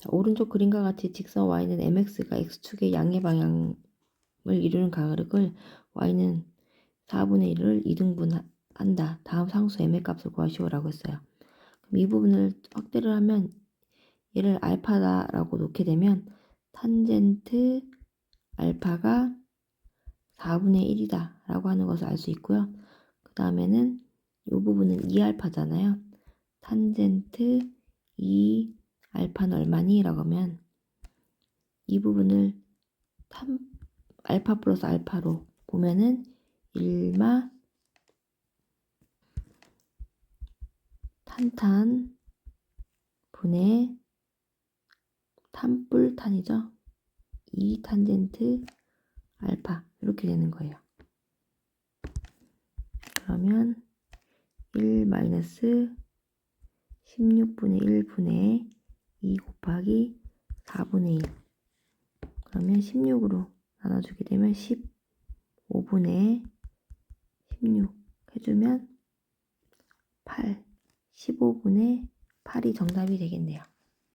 자, 오른쪽 그림과 같이 직선 y는 mx가 x축의 양의 방향을 이루는 가격을 y는 4분의 1을 2등분한다. 다음 상수 m의 값을 구하시오라고 했어요. 그럼 이 부분을 확대를 하면 얘를 알파다라고 놓게 되면 탄젠트 알파가 4분의 1이다 라고 하는 것을 알 수 있고요. 그 다음에는 이 부분은 2알파잖아요. 탄젠트 2 알파는 얼마니? 라고 하면 이 부분을 탄, 알파 플러스 알파로 보면은 1마 탄탄 분의 탄뿔탄이죠. 2 탄젠트 알파 이렇게 되는 거예요. 그러면 1 마이너스 16분의 1분의 2 곱하기 4분의 1 그러면 16으로 나눠주게 되면 15분의 16 해주면 8 15분의 8이 정답이 되겠네요.